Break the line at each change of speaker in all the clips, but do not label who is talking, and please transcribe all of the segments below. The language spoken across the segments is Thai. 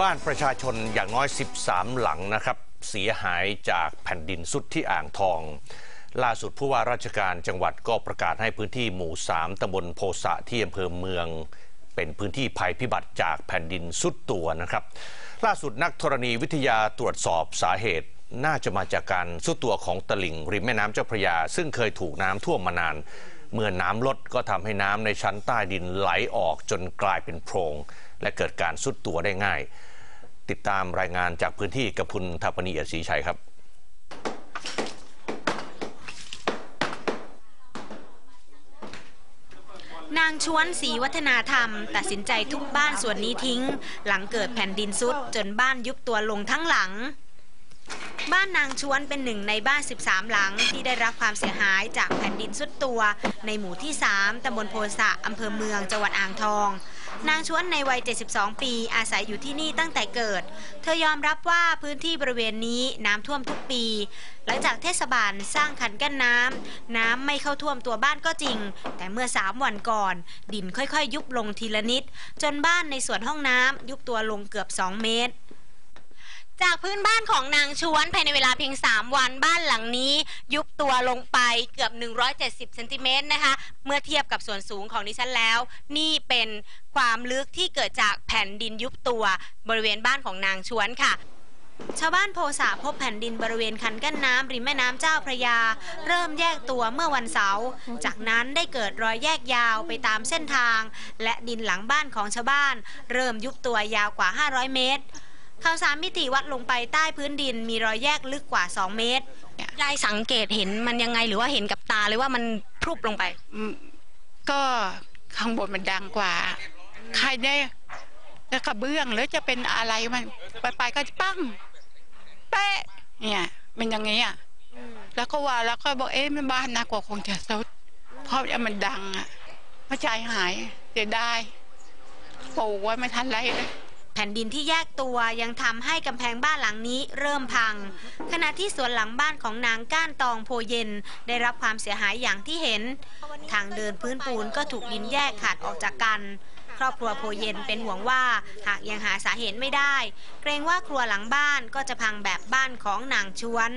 บ้านประชาชนอย่างน้อย 13 หลังนะครับ เสียหายจากแผ่นดินสุดที่อ่างทอง ล่าสุดผู้ว่าราชการจังหวัดก็ประกาศให้พื้นที่หมู่ 3ตำบลโพสะที่อำเภอเมือง เป็นพื้นที่ภัยพิบัติจากแผ่นดินสุดตัวนะครับ ล่าสุดนักธรณีวิทยาตรวจสอบสาเหตุ น่าจะมาจากการสุดตัวของตลิ่งริมแม่น้ำเจ้าพระยา ซึ่งเคยถูกน้ำท่วมมานาน เมื่อน้ำลดก็ทำให้น้ำในชั้นใต้ดินไหลออกจนกลายเป็นโพรงและเกิดการสุดตัวได้ง่าย ติดตามรายงานจากพื้นที่กับคุณทัปนีเอียดศรีชัยครับ
นางชวนศรีวัฒนาธรรม ตัดสินใจทุบบ้านส่วนนี้ทิ้ง หลังเกิดแผ่นดินซุดจนบ้านยุบตัวลงทั้งหลัง บ้านนางชวนเป็นหนึ่งในบ้าน 13 หลังที่ได้รับความเสียหายจากแผ่นดินซุดตัว ในหมู่ที่ 3ตำบลโพสะอำเภอเมืองจังหวัดอ่างทอง นางชวนในวัย 72 ปีอาศัยอยู่ที่นี่ตั้งแต่เกิด เธอยอมรับว่าพื้นที่บริเวณนี้น้ำท่วมทุกปี หลังจากเทศบาลสร้างคันกั้นน้ำน้ำไม่เข้าท่วมตัวบ้านก็จริง แต่เมื่อ 3 วันก่อน ดินค่อยๆ ยุบลงทีละนิด จนบ้านในส่วนห้องน้ำยุบตัวลงเกือบ 2 เมตร จากพื้นบ้านของนางชวนภายในเวลาเพียง 3 วันบ้านหลังนี้ ยุบตัวลงไปเกือบ 170เซนติเมตรนะคะ เมื่อเทียบกับส่วนสูงของดิฉันแล้ว นี่เป็นความลึกที่เกิดจากแผ่นดินยุบตัวบริเวณบ้านของนางชวนค่ะชาวบ้านโพสาพบแผ่นดินบริเวณคันกั้นน้ำริมแม่น้ำเจ้าพระยา เริ่มแยกตัวเมื่อวันเสาร์จากนั้นได้เกิดรอยแยกยาวไปตามเส้นทาง และดินหลังบ้านของชาวบ้าน เริ่มยุบตัวยาวกว่า 500 เมตร ข่าวสารมิติวัดลงไปใต้พื้นดินมีรอยแยกลึกกว่า 2 เมตร ยายสังเกตเห็นมันยังไงหรือว่าเห็นกับตาเลยว่ามันพรุบลงไป
ก็ข้างบนมันดังกว่า ใครได้แล้วกระเบื้องหรือจะเป็นอะไรมันไปไปๆก็ปั้งแปะเนี่ยมันอย่างงี้อะแล้วก็ว่าแล้วก็บอกเอ๊ะมันบ้านน่ากว่าคงจะสุดเพราะมันดังอะพระใจหายเสียดายปลูกไว้ไม่ทันไรเลย
ผ่นดินที่แยกตัวยังทำให้กำแพงบ้านหลังนี้เริ่มพัง ขณะที่สวนหลังบ้านของนางก้านตองโพเย็น ได้รับความเสียหายอย่างที่เห็น ทางเดินพื้นปูนก็ถูกดินแยกขาดออกจากกัน ครอบครัวโพเย็นเป็นห่วงว่าหากยังหาสาเหตุไม่ได้ เกรงว่าครัวหลังบ้านก็จะพังแบบบ้านของนางชวน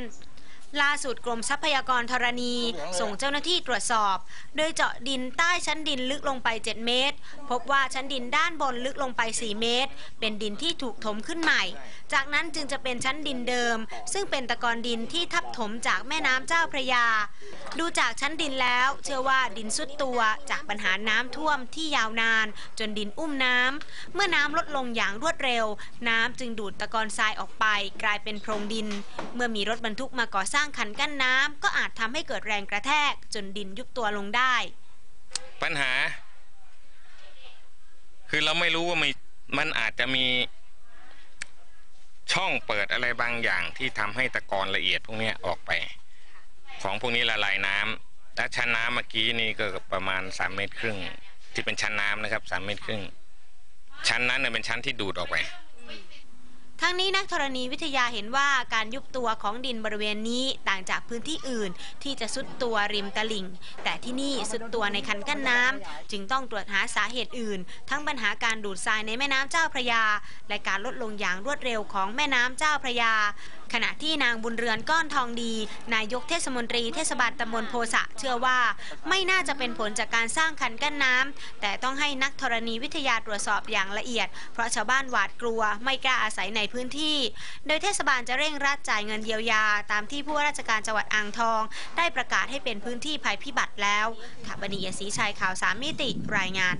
ล่าสุดกรมทรัพยากรธรณี ส่งเจ้าหน้าที่ตรวจสอบ โดยเจาะดินใต้ชั้นดินลึกลงไป 7 เมตร พบว่าชั้นดินด้านบนลึกลงไป 4 เมตร เป็นดินที่ถูกถมขึ้นใหม่ จากนั้นจึงจะเป็นชั้นดินเดิม ซึ่งเป็นตะกอนดินที่ทับถมจากแม่น้ำเจ้าพระยา ดูจากชั้นดินแล้ว เชื่อว่าดินสุดตัวจากปัญหาน้ำท่วมที่ยาวนาน จนดินอุ้มน้ำเมื่อน้ำลดลงอย่างรวดเร็ว น้ำจึงดูดตะกอนทรายออกไป กลายเป็นโพรงดิน เมื่อมีรถบรรทุกมาก่อสร้างคันกั้นน้ำก็อาจทำให้เกิดแรงกระแทกจนดินยุบตัวลงได้
ปัญหา คือเราไม่รู้ว่ามันมันอาจจะมีช่องเปิดอะไรบางอย่างที่ทำให้ตะกอนละเอียดพวกนี้ออกไป ของพวกนี้ละลายน้ำและชั้นน้ำเมื่อกี้นี่ก็ประมาณสามเมตรครึ่งที่เป็นชั้นน้ำนะครับสามเมตรครึ่งชั้นนั้นเนี่ยเป็นชั้นที่ดูดออกไป
ทั้งนี้นักธรณีวิทยาเห็นว่าการยุบตัวของดินบริเวณนี้ต่างจากพื้นที่อื่น ที่จะสุดตัวริมตลิ่ง แต่ที่นี่สุดตัวในคันกั้นน้ำจึงต้องตรวจหาสาเหตุอื่น ทั้งปัญหาการดูดทรายในแม่น้ำเจ้าพระยา และการลดลงอย่างรวดเร็วของแม่น้ำเจ้าพระยาขณะที่นางบุญเรือนก้อนทองดี นายกเทศมนตรีเทศบาลตำบลโพสะเชื่อว่าไม่น่าจะเป็นผลจากการสร้างคันกั้นน้ำแต่ต้องให้นักธรณีวิทยาตรวจสอบอย่างละเอียด เพราะชาวบ้านหวาดกลัวไม่กล้าอาศัยในพื้นที่ โดยเทศบาลจะเร่งรัดจ่ายเงินเยียวยา ตามที่ผู้ว่าราชการจังหวัดอ่างทอง ได้ประกาศให้เป็นพื้นที่ภัยพิบัติแล้วถาปนียศรีชัยข่าวสามมิติรายงาน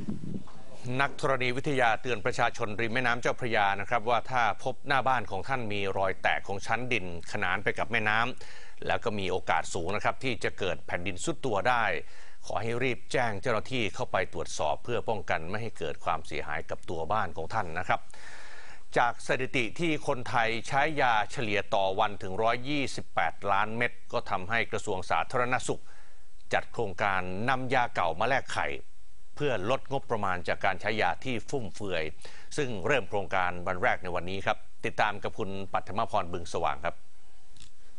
นักธรณีวิทยาเตือนประชาชนริมแม่น้ำเจ้าพระยานะครับ ว่าถ้าพบหน้าบ้านของท่านมีรอยแตกของชั้นดินขนานไปกับแม่น้ำแล้วก็มีโอกาสสูงนะครับที่จะเกิดแผ่นดินสุดตัวได้ ขอให้รีบแจ้งเจ้าหน้าที่เข้าไปตรวจสอบเพื่อป้องกันไม่ให้เกิดความเสียหายกับตัวบ้านของท่านนะครับ จากสถิติที่คนไทยใช้ยาเฉลี่ยต่อวันถึง 128 ล้านเม็ดก็ทำให้กระทรวงสาธารณสุข จัดโครงการนำยาเก่ามาแลกไข่ เพื่อลดงบประมาณจากการใช้ยาที่ฟุ่มเฟือย ซึ่งเริ่มโครงการวันแรกในวันนี้ครับ ติดตามกับคุณปัทมพรบึงสว่างครับ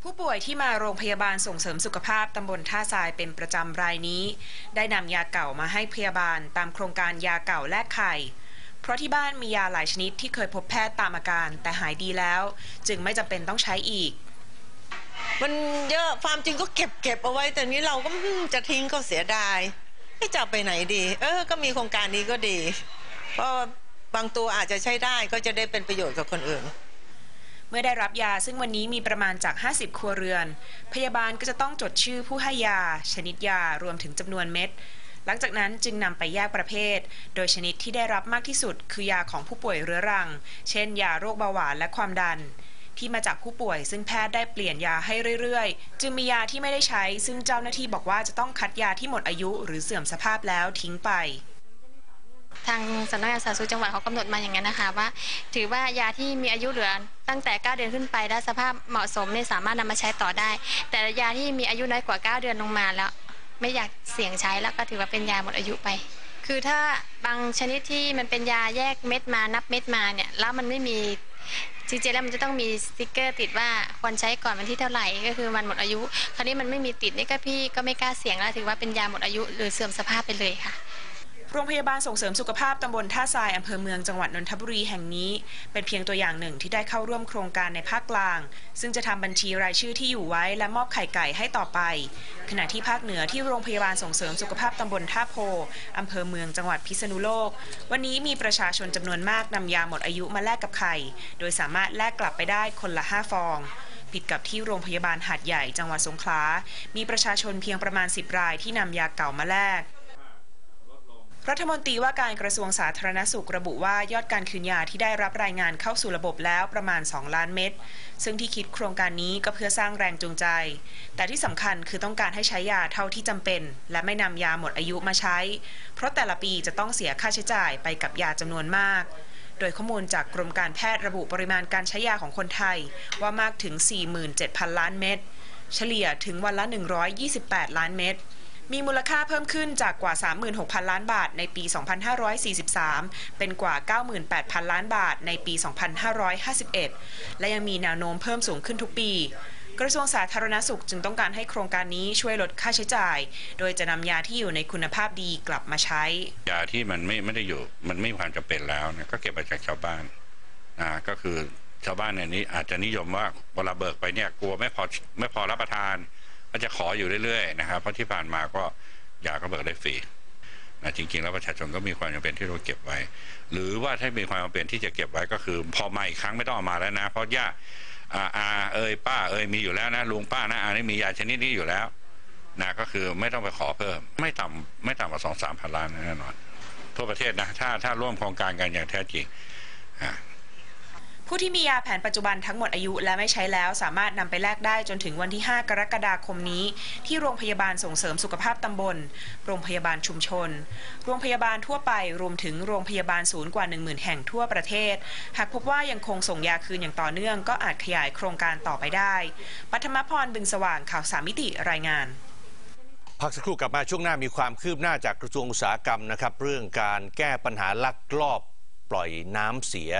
ผู้ป่วยที่มาโรงพยาบาลส่งเสริมสุขภาพตำบลท่าทรายเป็นประจำรายนี้ ได้นำยาเก่ามาให้พยาบาลตามโครงการยาเก่าแลกไข่ เพราะที่บ้านมียาหลายชนิดที่เคยพบแพทย์ตามอาการ แต่หายดีแล้ว จึงไม่จำเป็นต้องใช้อีก
มันเยอะความจริงก็เก็บเก็บเอาไว้แต่นี้เราก็อืมจะทิ้งก็เสียดาย ไม่จะไปไหนดี เออ ก็มีโครงการนี้ก็ดี เพราะบางตัวอาจจะใช้ได้ก็จะได้เป็นประโยชน์กับคนอื่น
เมื่อได้รับยาซึ่งวันนี้มีประมาณจาก 50 ครัวเรือน พยาบาลก็จะต้องจดชื่อผู้ให้ยา ชนิดยารวมถึงจำนวนเม็ดหลังจากนั้นจึงนำไปแยกประเภท โดยชนิดที่ได้รับมากที่สุด คือยาของผู้ป่วยเรื้อรัง เช่น ยาโรคเบาหวานและความดัน ที่มาจากผู้ป่วย ซึ่งแพทย์ได้เปลี่ยนยาให้เรื่อยๆ จึงมียาที่ไม่ได้ใช้ ซึ่งเจ้าหน้าที่บอกว่าจะต้องคัดยาที่หมดอายุ หรือเสื่อมสภาพแล้วทิ้งไป
ทางสำนักงานสาธารณสุขจังหวัดเขากำหนดมาอย่างนั้นนะคะว่า ถือว่ายาที่มีอายุเหลือตั้งแต่ 9 เดือนขึ้นไปและสภาพเหมาะสมเนี่ยสามารถนำมาใช้ต่อได้ แต่ยาที่มีอายุน้อยกว่า 9 เดือนลงมาแล้ว ไม่อยากเสี่ยงใช้แล้วก็ถือว่าเป็นยาหมดอายุไป คือถ้าบางชนิดที่มันเป็นยาแยกเม็ดมานับเม็ดมาเนี่ยแล้วมันไม่มี จริงๆแล้วมันจะต้องมีสติกเกอร์ติดว่าควรใช้ก่อนวันที่เท่าไหร่ก็คือมันหมดอายุ คราวนี้มันไม่มีติดนี่ก็พี่ก็ไม่กล้าเสี่ยงแล้วถือว่าเป็นยาหมดอายุหรือเสื่อมสภาพไปเลยค่ะ
โรงพยาบาลส่งเสริมสุขภาพตำบลท่าทรายอำเภอเมืองจังหวัดนนทบุรีแห่งนี้ เป็นเพียงตัวอย่างหนึ่งที่ได้เข้าร่วมโครงการในภาคกลาง ซึ่งจะทำบัญชีรายชื่อที่อยู่ไว้และมอบไข่ไก่ให้ต่อไป ขณะที่ภาคเหนือที่โรงพยาบาลส่งเสริมสุขภาพตำบลท่าโพอำเภอเมืองจังหวัดพิษณุโลก วันนี้มีประชาชนจำนวนมากนำยาหมดอายุมาแลกกับไข่ โดยสามารถแลกกลับไปได้คนละ 5 ฟองผิดกับที่โรงพยาบาลหาดใหญ่จังหวัดสงขลา มีประชาชนเพียงประมาณ 10 รายที่นำยาเก่ามาแลก รัฐมนตรีว่าการกระทรวงสาธารณสุขระบุว่ายอดการคืนยาที่ได้รับรายงานเข้าสู่ระบบแล้วประมาณ 2 ล้านเม็ด ซึ่งที่คิดโครงการนี้ก็เพื่อสร้างแรงจูงใจ แต่ที่สำคัญคือต้องการให้ใช้ยาเท่าที่จำเป็น และไม่นำยาหมดอายุมาใช้ เพราะแต่ละปีจะต้องเสียค่าใช้จ่ายไปกับยาจำนวนมาก โดยข้อมูลจากกรมการแพทย์ระบุปริมาณการใช้ยาของคนไทย ว่ามากถึง 47,000 ล้านเม็ด เฉลี่ยถึงวันละ 128 ล้านเม็ด มีมูลค่าเพิ่มขึ้นจากกว่า 36,000 ล้านบาทในปี 2543 เป็นกว่า 98,000 ล้านบาทในปี 2551 และยังมีแนวโน้มเพิ่มสูงขึ้นทุกปีกระทรวงสาธารณสุขจึงต้องการให้โครงการนี้ช่วยลดค่าใช้จ่าย โดยจะนำยาที่อยู่ในคุณภาพดีกลับมาใช้
ยาที่มันไม่ไม่ได้อยู่ มันไม่มีความจำเป็นแล้วก็เก็บมาจากชาวบ้านนะก็คือชาวบ้านเนี่ยนี้อาจจะนิยมว่าเวลาเบิกไปเนี่ยกลัวไม่พอไม่พอรับประทาน ก็จะขออยู่เรื่อยๆนะครับเพราะที่ผ่านมาก็ยาก็เบิกได้ฟรีนะจริงๆ แล้วประชาชนก็มีความจำเป็นที่เราเก็บไว้ หรือว่าถ้ามีความจำเป็นที่จะเก็บไว้ก็คือ พอมาอีกครั้งไม่ต้องเอามาแล้วนะ เพราะย่าอาอาเอ่ยป้าเอ่ยมีอยู่แล้วนะลุงป้านะอานี่มียาชนิดนี้อยู่แล้วนะก็คือไม่ต้องไปขอเพิ่ม ไม่ต่ำไม่ต่ำกว่าสองสามพันล้านแน่นอนทั่วประเทศนะถ้าถ้าร่วมโครงการกันอย่างแท้จริงอ่า
ผู้ที่มียาแผนปัจจุบันทั้งหมดอายุและไม่ใช้แล้วสามารถนำไปแลกได้จนถึงวันที่ 5 กรกฎาคมนี้ ที่โรงพยาบาลส่งเสริมสุขภาพตำบล โรงพยาบาลชุมชน โรงพยาบาลทั่วไปรวมถึงโรงพยาบาลศูนย์กว่า 10,000 แห่งทั่วประเทศ หากพบว่ายังคงส่งยาคืนอย่างต่อเนื่อง ก็อาจขยายโครงการต่อไปได้ปัทมพรบึงสว่างข่าวสามมิติรายงาน
พักสักครู่กลับมาช่วงหน้ามีความคืบหน้าจากกระทรวงอุตสาหกรรมนะครับ เรื่องการแก้ปัญหาลักลอบปล่อยน้ำเสีย